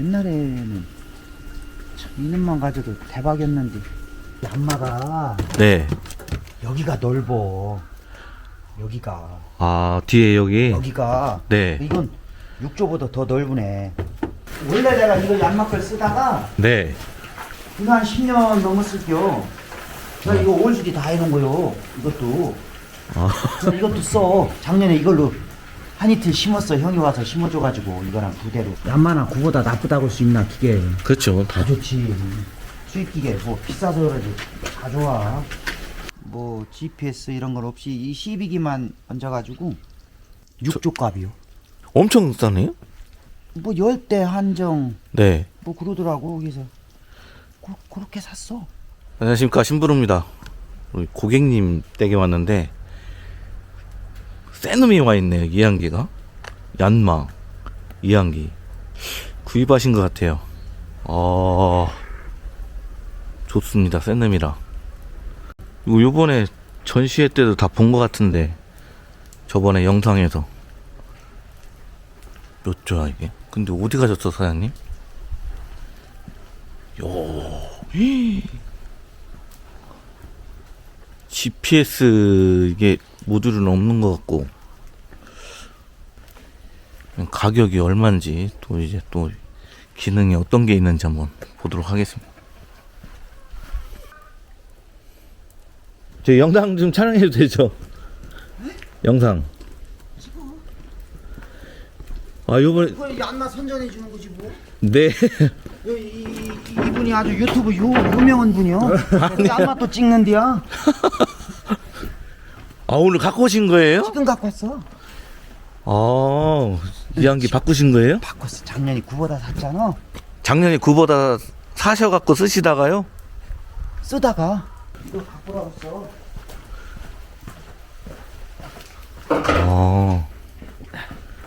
옛날에는 참 이름만 가져도 대박이었는데 양마가 네. 여기가 넓어. 여기가. 아, 뒤에 여기? 여기가. 네. 이건 6조보다 더 넓으네. 원래 내가 이거 양막걸 쓰다가 네. 이거 한 10년 넘었을게요. 나 이거 올수리 다 해놓은 거요 이것도. 아, 나 이것도 써. 작년에 이걸로 한 이틀 심었어 형이 와서 심어줘가지고 이거랑 두 대로 양마나 구보다 나쁘다고 할 수 있나 기계 그렇죠. 다 좋지. 수입 기계 뭐 비싸서 그러지 다 좋아. 뭐 GPS 이런 건 없이 이 12기만 얹어가지고 6조 값이요. 엄청 싸네요? 뭐 열대 한정 네. 뭐 그러더라고 그래서 그, 그렇게 샀어. 안녕하십니까. 신부릅니다. 우리 고객님 댁에 왔는데, 센 놈이 와 있네요. 이한기가. 얀마. 이한기. 구입하신 것 같아요. 어, 좋습니다. 센 놈이라. 요번에 전시회 때도 다 본 것 같은데, 저번에 영상에서. 몇 조야, 이게? 근데 어디 가셨어, 사장님? 요, 히. GPS 이게 모듈은 없는 것 같고 가격이 얼마인지 또 이제 또 기능이 어떤 게 있는지 한번 보도록 하겠습니다. 저 영상 좀 촬영해도 되죠? 영상. 아 요번에 이거 양마 선전해 주는 거지 뭐. 네 이, 이, 이분이 아주 유튜브 유, 유명한 분이요. 양마 또 찍는데야. 아 오늘 갖고 오신 거예요? 지금 갖고 왔어. 아 이한기 바꾸신 거예요? 바꿨어. 작년에 구보다 샀잖아. 작년에 구보다 사셔갖고 쓰시다가요? 쓰다가 이거 바꾸라고 써. 아,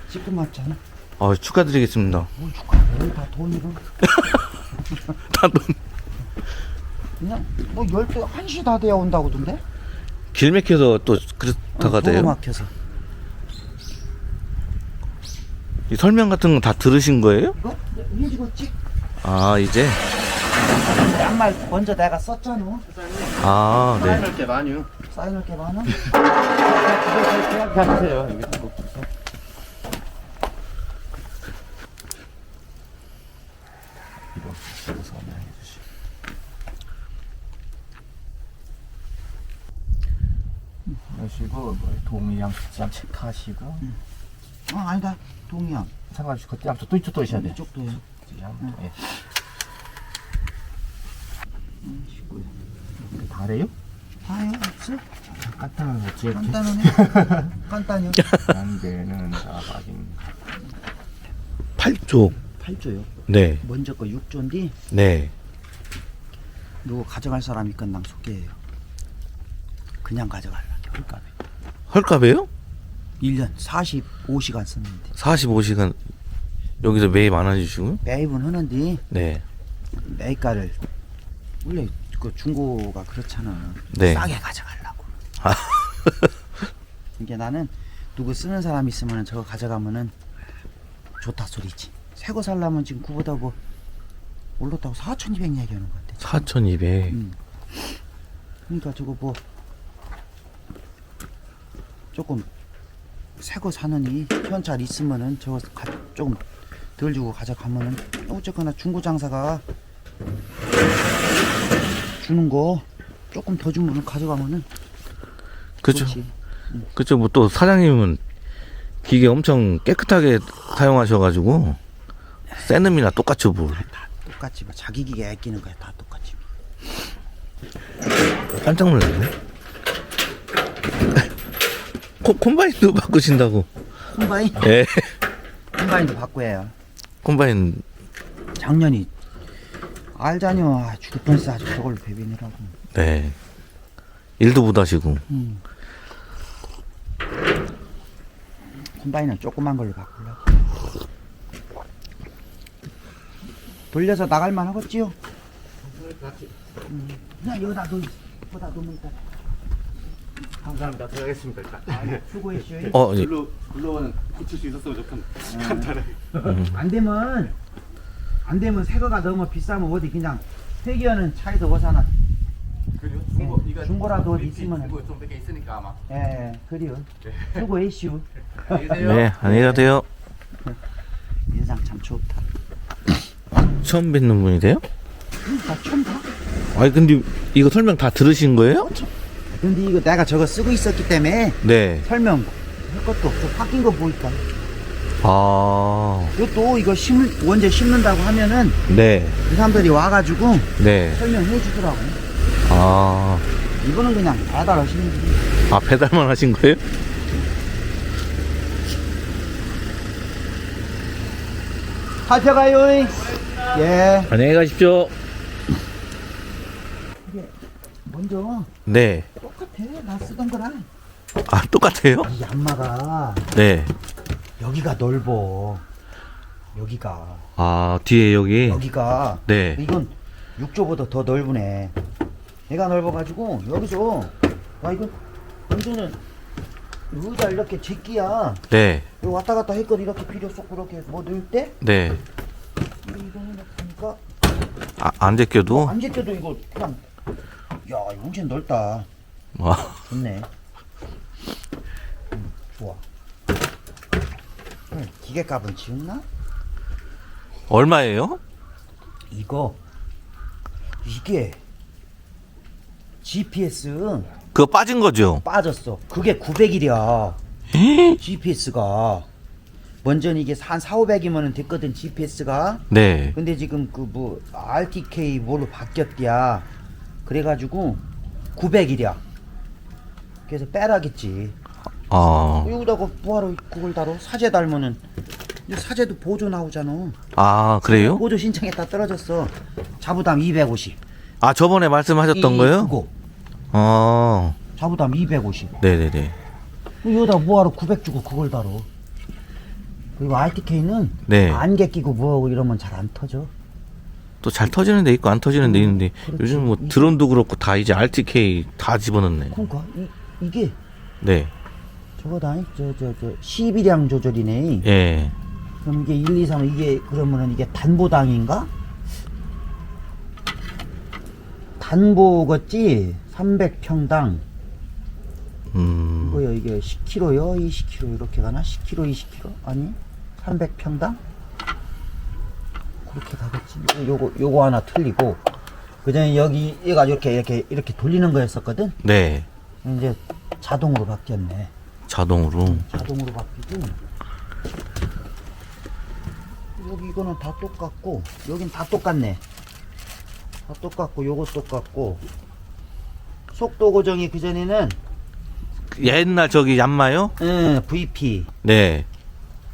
지금 왔잖아. 아 축하드리겠습니다. 뭘 축하해. 다 돈이고. 다 돈- 그냥 뭐 열대 한시 다 돼야 온다고던데? 길 막혀서 또 그렇다가 어, 도로 돼요. 막혀서. 이 설명 같은 거 다 들으신 거예요? 어? 왜 죽었지? 아 이제 양말 먼저 내가 썼잖아. 아 네. 사인할 게 많이요. 사인할 게 많아. 하세요. 여기 뭐. 하시고 뭐 동의양 숫자 체크하시고 어 아니다. 동이야. 상관없이 그때 앞서 또 이쪽 또 있어야 돼. 이쪽도요. 예. 음, 다래요? 아유 없어. 간단한 거지. 간단하네. 간단해요. 안 되는 자박인. 8조. 8조요. 네. 먼저 거 6조인데 네. 누구 가져갈 사람이 끝랑 속게예요. 그냥 가져갈라. 그러니까 헐값이에요? 1년 45시간 썼는데 45시간 여기서 매일 많아지시고요? 매입은 하는데 네. 매입가를 원래 그 중고가 그렇잖아. 네. 싸게 가져가려고. 아. 이게 나는 누구 쓰는 사람 있으면 저거 가져가면은 좋다 소리지. 새거 살려면 지금 구보다 뭐 올랐다고 4,200 얘기하는 것 같아. 4,200. 음. 그러니까 저거 뭐 조금 새거 사느니 현찰 있으면은 저거 가, 조금 덜 주고 가져가면은 어쨌거나 중고 장사가 주는 거 조금 더 주면은 가져가면은 그죠. 좋지. 그죠. 뭐 또 사장님은 기계 엄청 깨끗하게 사용하셔가지고 센 놈이나 똑같죠 뭐. 다 똑같지 뭐 자기 기계 아끼는 거야 다 똑같지. 깜짝 놀랐네. 콤, 콤바인도 바꾸신다고. 콤바인 예. 콤바인도 바꿔야 해요. 콤바인 작년이 알자뇨 아, 죽을 뻔했어 아주 저걸로 배변이라고. 네. 일도 못 하시고. 음. 콤바인은 조그만 걸로 바꾸려고. 돌려서 나갈 만 하겠지요? 음. 여기다 놓, 여기다 놓으면 돼. 감사합니다. 들어가겠습니다. 일단. 수고했어요. 어, 예. 글로 글로는 붙일 수 있었으면 좋겠네. 간단하게. 안 되면 안 되면 새거가 너무 비싸면 어디 그냥 회기어는 차이도 오사나 그래요? 중고 네, 이거 중고라도 어디 BP 있으면은. 중고 좀몇개 있으니까 아마. 예 그래요 수고 이슈 안녕히 계세요. 네, 안녕히 가세요. 인상 참 좋다 처음 뵙는 분이세요? 나 처음 봐 아니, 근데 이거 설명 다 들으신 거예요? 근데 이거 내가 저거 쓰고 있었기 때문에 네. 설명 할 것도 없고 바뀐 거 보니까 아, 이것도 이거 심 원재 심는다고 하면은 네. 그 사람들이 와가지고 네. 설명해 주더라고 아, 이거는 그냥 배달 하시는 분이 아, 배달만 하신 거예요? 살펴가요 예 안녕히 가십시오. 먼저 네. 똑같아 나 쓰던 거랑 아, 똑같아요? 이 양마가 네. 여기가 넓어 여기가 아, 뒤에 여기? 여기가 네. 이건 6조보다 더 넓으네 얘가 넓어가지고 여기서 와 이건 완전은 의자 이렇게 제끼야 네. 이거 왔다 갔다 했거든 이렇게 필요 쏟고 이렇게 뭐 넣을 때 네. 이거 보니까 아, 안 제껴도? 안 제껴도 이거 그냥 야 엄청 넓다 아, 좋네 음, 좋아 음, 기계값은 지웠나? 얼마예요? 이거 이게 GPS 그거 빠진 거죠? 빠졌어. 그게 900이랴. GPS가. 먼저는 이게 한 4, 500이면 됐거든, GPS가. 네. 근데 지금 그 뭐, RTK 뭘로 바뀌었디야. 그래가지고 900이랴. 그래서 빼라겠지. 아, 여기다가 뭐하러 그걸 달어? 사제 달면은. 이제 사제도 보조 나오잖아. 아, 그래요? 보조 신청했다 떨어졌어. 자부담 250. 아, 저번에 말씀하셨던 이- 거요? 그거. 아, 자부담 250. 네네네. 여기다 뭐하러 900 주고 그걸 다뤄. 그리고 RTK는 네. 안개 끼고 뭐하고 이러면 잘 안 터져. 또 잘 터지는 데 있고 안 터지는 데 있는데 그렇지. 요즘 뭐 이- 드론도 그렇고 다 이제 RTK 다 집어넣네. 그러니까 이, 이게 네. 저거다. 저저 저 12량 조절이네. 예. 그럼 이게 1, 2, 3 이게 그러면은 이게 단보당인가? 단보겠지. 300평당. 음. 뭐야 이게 10kg요? 20kg 이렇게 가나? 10kg, 20kg? 아니 300평당? 그렇게 가겠지. 요거 요거 하나 틀리고 그전에 여기 얘가 이렇게 이렇게 이렇게 돌리는 거였었거든. 네. 이제 자동으로 바뀌었네. 자동으로. 자동으로 바뀌고 여기 이거는 다 똑같고 여긴 다 똑같네. 다 똑같고 요거 똑같고 속도 고정이 그 전에는 옛날 저기 얀마요? 응, VP 네.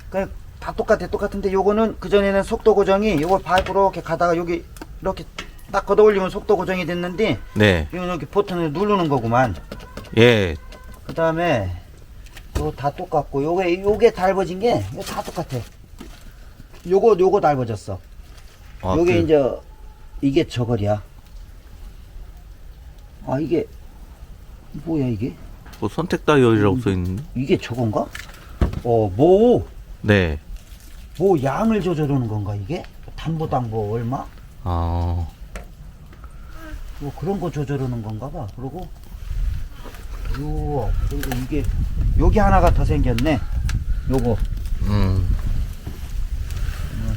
그러니까 다 똑같아 똑같은데 요거는 그 전에는 속도 고정이 요걸 밟으로 이렇게 가다가 여기 이렇게 딱 걷어 올리면 속도 고정이 됐는데 네. 이건 이렇게 버튼을 누르는 거구만 예. 그 다음에 요거 다 똑같고 요게 요게 달궈진 게 다 똑같아 요거 요거 달궈졌어 아, 요게 그- 이제 이게 저거리야 아 이게 뭐야 이게 뭐 선택 다이얼이라고 음. 써 있는데. 이게 저건가 어 뭐 네. 뭐 양을 조절하는 건가 이게 담보당 뭐 얼마 아. 뭐 그런 거 조절하는 건가 봐. 그리고 요 그리고 이게 여기 하나가 더 생겼네. 요거. 음.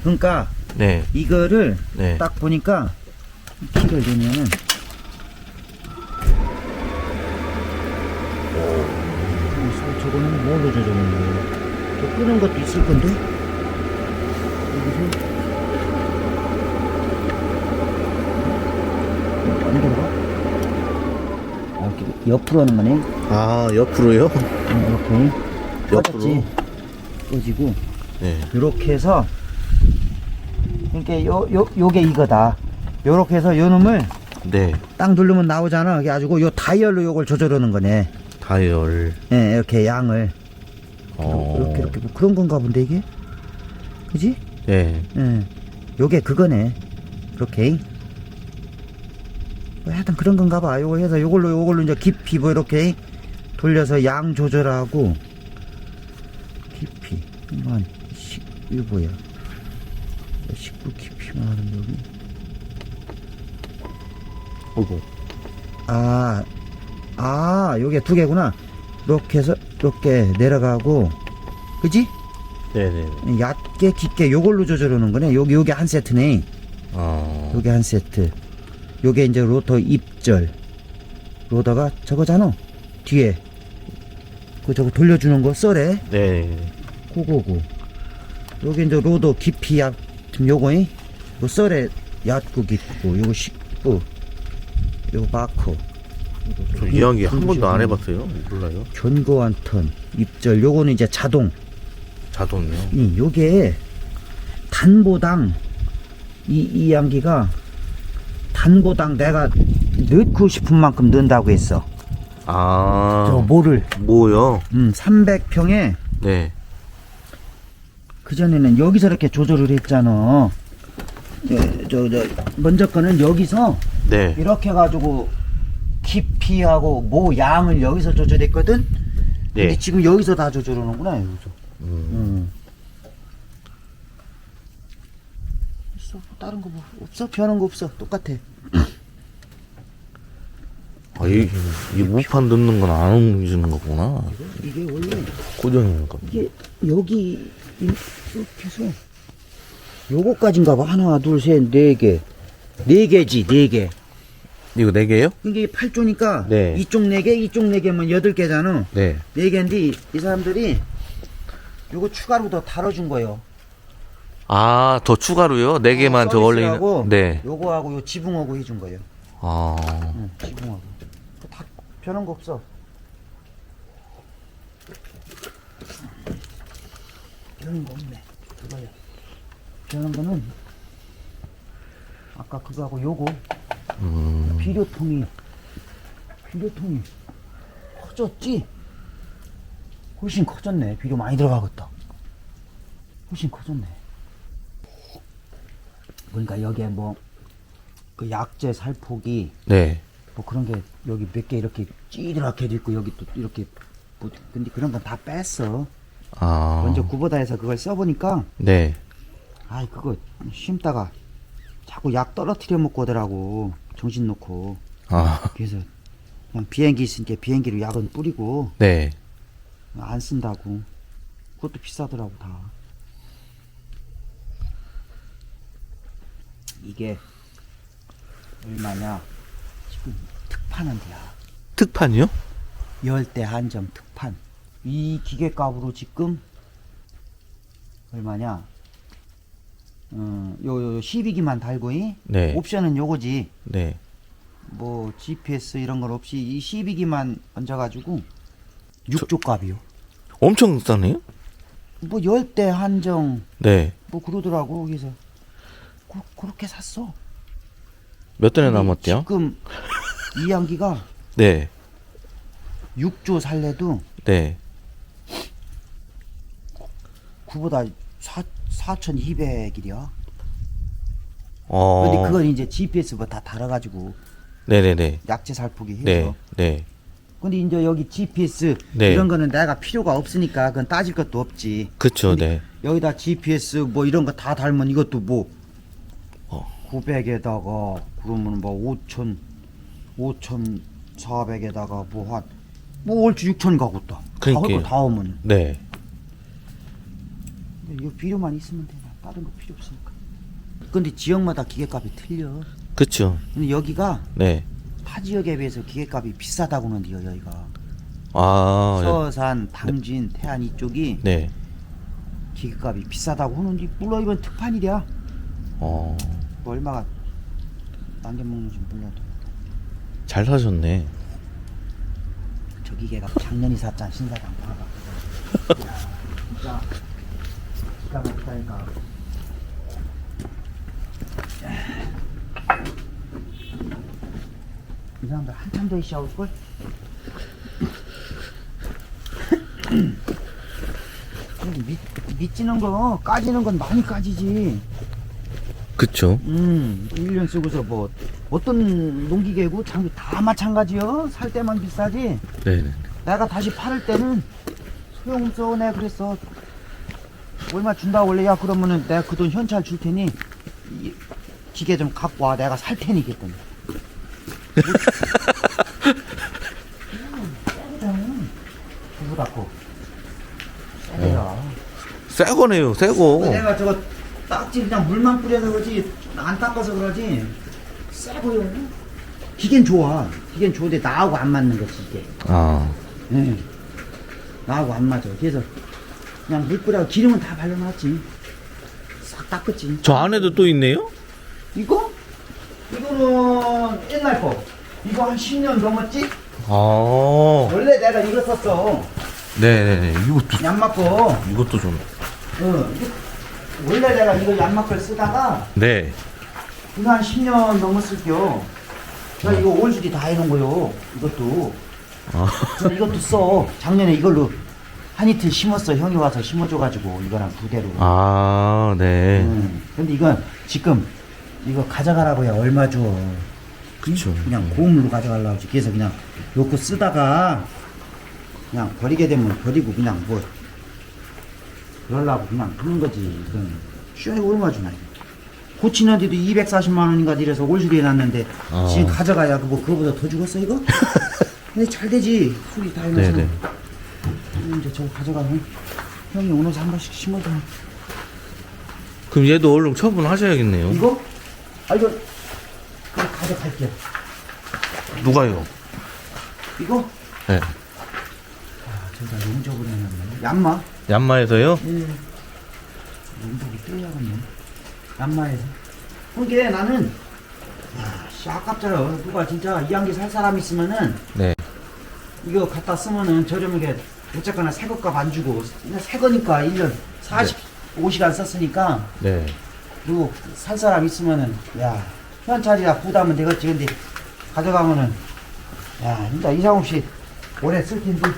그러니까 네. 이거를 네. 딱 보니까 이 키를 내면은 어, 저거는 뭘로 조절하는 거예요? 또 끄는 것도 있을 건데 아, 이렇게 옆으로 하는 거네. 아, 옆으로요? 어, 이렇게 옆으로? 꺼지고 네. 이렇게 해서 이렇게 요, 요, 요게 이거다 요렇게 해서 요 놈을 네. 딱 누르면 나오잖아 그래 가지고 요 다이얼로 요걸 조절하는 거네 다이얼. 예 이렇게 양을 어. 이렇게 이렇게 뭐 그런 건가 본데 이게 그지 네. 예. 요게 그거네. 이렇게. 뭐 하여튼 그런 건가 봐. 요거 해서 요걸로 요걸로 이제 깊이 뭐 이렇게 돌려서 양 조절하고 깊이 한번 식이 뭐야? 식구 깊이만 하는 여기. 어구. 아, 아, 요게 두 개구나. 이렇게 해서 이렇게 내려가고, 그지? 네네. 얕게, 깊게, 요걸로 조절하는 거네. 요게, 요게 한 세트네. 아. 요게 한 세트. 요게 이제 로터 입절. 로더가 저거잖아. 뒤에. 그 저거 돌려주는 거 썰에. 네. 고고고. 요게 이제 로더 깊이 얇, 요거이. 요 썰에 얕고 깊고, 요거 10부. 요거 마커. 저 이야기 한 번도 안 해봤어요. 몰라요. 견고한 턴, 입절. 요거는 이제 자동. 자동이요. 이 요게 단보당 이, 이 양기가 단보당 내가 넣고 싶은 만큼 넣는다고 했어. 아. 저 모를 뭐요? 음, 300평에 네. 그전에는 여기서 이렇게 조절을 했잖아. 저, 저, 저, 먼저 거는 여기서 네. 이렇게 해가지고 깊이하고 모 양을 여기서 조절했거든? 근데 네. 지금 여기서 다 조절하는구나, 여기서. 음. 음. 있어, 뭐 다른 거 뭐, 없어? 변한 거 없어. 똑같아. 아, 이, 이 무판 넣는 건 안 움직이는 거구나. 이게 원래, 고정인 거. 이게 여기, 이- 이렇게 해서, 요거까지인가 봐. 하나, 둘, 셋, 네 개. 네 개지, 네 개. 이거 네 개요? 이게 8조니까 네. 이쪽 4개, 이쪽 4개면 8개잖아. 네. 4개인데 이, 이 사람들이 요거 추가로 더 달아준 거예요. 아, 더 추가로요? 네 개만 저 원래 서비스하고 있는. 네. 요거하고 요 지붕하고 해준 거예요. 아. 응, 지붕하고. 다 변한 거 없어. 변한 거 없네. 그거야. 변한 거는 아까 그거하고 요거 음. 비료통이 비료통이 커졌지? 훨씬 커졌네. 비료 많이 들어가겠다. 훨씬 커졌네. 그러니까 여기에 뭐 그 약재 살포기 네. 뭐 그런 게 여기 몇 개 이렇게 돼 있고 여기 또 이렇게 뭐 근데 그런 건 다 뺐어. 아. 먼저 구보다에서 그걸 써보니까 네. 아이 그거 심다가 자꾸 약 떨어뜨려 먹고 오더라고 정신 놓고 아. 그래서 그냥 비행기 있으니까 비행기로 약은 뿌리고 네. 안 쓴다고. 그것도 비싸더라고 다. 이게 얼마냐? 지금 특판한 데야. 특판이요? 열대 한정 특판. 이 기계 값으로 지금 얼마냐? 어, 요, 요 12기만 달고 이? 네. 옵션은 요거지. 네. 뭐 GPS 이런 건 없이 이 12기만 얹어가지고 6조 값이요 엄청 싸네요? 뭐 열대 한정 네. 뭐 그러더라고 그래서 그, 그렇게 샀어 몇 달에 남았대요? 지금 이 양기가 네. 6조 살래도 네. 그보다 4, 4,200일이야 어. 근데 그건 이제 GPS 뭐다 달아가지고 네네네. 약재 살포기 해서 네. 네. 근데 이제 여기 GPS 네. 이런 거는 내가 필요가 없으니까 그건 따질 것도 없지 그쵸, 근데 네. 여기다 GPS 뭐 이런 거 다 달면 이것도 뭐 어. 900에다가 그러면 뭐 5천 5,400에다가 뭐 한뭐 얼추 6천 가겠다. 그러니까요. 다 하면 네. 근데 이거 비료만 있으면 돼. 다른 거 필요 없으니까. 근데 지역마다 기계값이 틀려. 그쵸. 근데 여기가 네. 타 지역에 비해서 기계값이 비싸다고 하는데요, 여기가. 아. 서산, 당진, 태안 이쪽이 네. 기계값이 비싸다고 하는데 물론 이건 특판이랴. 어. 뭐 얼마가 남겨먹는지 몰라도 잘 사셨네. 저 기계가 작년이 샀잖아 신사장 봐봐 야, 진짜 기가 막히다니까 이 사람들 한참 더 있어 올걸? 밑, 밑지는 거 까지는 건 많이 까지지 그쵸. 음, 1년 쓰고서 뭐 어떤 농기계고 장비 다 마찬가지요. 살 때만 비싸지. 네네. 내가 다시 팔을 때는 소용없어. 내가 그랬어. 얼마 준다 원래 야 그러면은 내가 그 돈 현찰 줄 테니 이 기계 좀 갖고 와. 내가 살 테니 그랬더니 두부 닫고. 새거야. 새 거네요, 새 거. 내가 저거 딱지 그냥 물만 뿌려서 그러지 안 닦아서 그러지 새 거요. 기계는 좋아. 기계는 좋은데 나하고 안 맞는 거지 이게. 아, 네. 나하고 안 맞아. 그래서 그냥 물 뿌려 기름은 다 발라놨지. 싹 닦았지. 저 안에도 또 있네요? 이거? 이거는 옛날 거. 이거 한 10년 넘었지? 아, 원래 내가 이거 썼어. 네네네. 이것도, 얀마 거. 이것도 좀. 어. 이거- 원래 내가 이거 얀마 걸 쓰다가 네. 이거 한 10년 넘었을게요. 나 이거 온수리 다 해놓은 거요. 이것도. 아, 저 이것도 써. 작년에 이걸로 한 이틀 심었어. 형이 와서 심어줘가지고 이거랑 두 대로. 아, 네. 음. 근데 이건 지금 이거 가져가라고 야 얼마 줘. 그쵸. 그냥 고물로 가져가려고 하지. 그래서 그냥 요거 쓰다가 그냥 버리게 되면 버리고 그냥 뭐 그러려고 그냥 하는 거지. 그건 시원히 얼마 주나 이거. 고치는데도 240만 원인가 이래서 올수리 해놨는데 아. 지금 가져가야 뭐 그거보다 더 죽었어 이거? 근데 잘 되지. 수리 다 해놔서. 네네. 음, 이제 저거 가져가면 형이 오늘서 한 번씩 심어줘. 그럼 얘도 얼른 처분하셔야겠네요. 이거? 아 이거 그냥 가져갈게요. 누가요? 이거? 네. 아, 저기다 용접을 해놨네. 얀마? 얀마에서요? 예. 용접이 떼야겠네. 얀마에서. 그게 나는 야, 씨 아깝잖아. 누가 진짜 이한개 살 사람 있으면은 네. 이거 갖다 쓰면은 저렴하게 어쨌거나 새 것값 안 주고 그냥 새 거니까 1년 45시간 썼으니까 네. 그리고 살 사람 있으면은 야 현찰이라 부담은 되겠지 근데 가져가면은 야 진짜 이상 없이 오래 쓸 텐데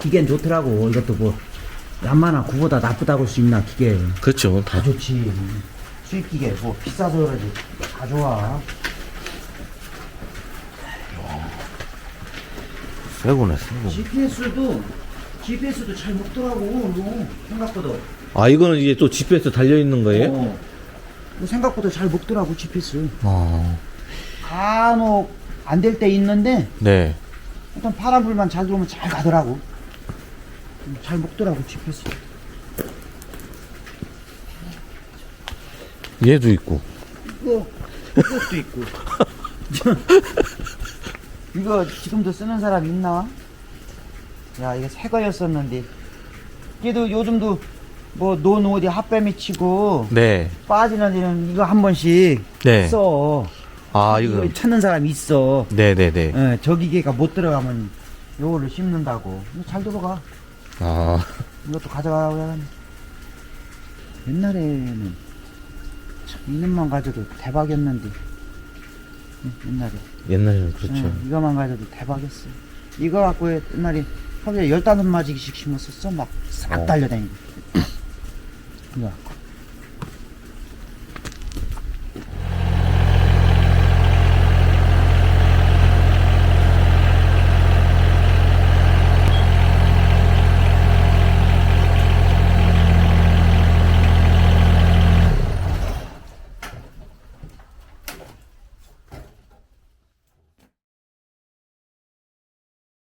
기계는 좋더라고 이것도 뭐 얀마나 구보다 나쁘다고 할 수 있나 기계 그렇죠. 다 다. 좋지 수입 기계 뭐 비싸서 그러지 다 좋아 새 거네, 새 거. GPS도 GPS도 잘 먹더라고 이거 생각보다 아, 이거는 이게 또 GPS 달려있는 거예요? 어. 이거 생각보다 잘 먹더라고 GPS 아, 간혹 안 될 때 있는데 네. 일단 파란불만 잘 들어오면 잘 가더라고. 음, 잘 먹더라고, GPS. 얘도 있고. 이거, 이것도 있고. 이거 지금도 쓰는 사람 있나? 야, 이거 새 거였었는데. 그래도 요즘도 뭐, 논 어디 핫뱀이 치고, 네. 빠지는 데는 이거 한 번씩 네. 써. 아, 이거. 찾는 사람 있어. 네네네. 예, 저 기계가 못 들어가면 요거를 심는다고. 이거 잘 들어가. 아, 이것도 가져가라고 해야 옛날에는 참 이놈만 가져도 대박이었는데 응, 옛날에 옛날에는 그렇죠. 응, 이거만 가져도 대박이었어 이거 갖고 옛날에 하루에 열다섯 마리씩 심었었어 막 싹 어. 달려다니고 야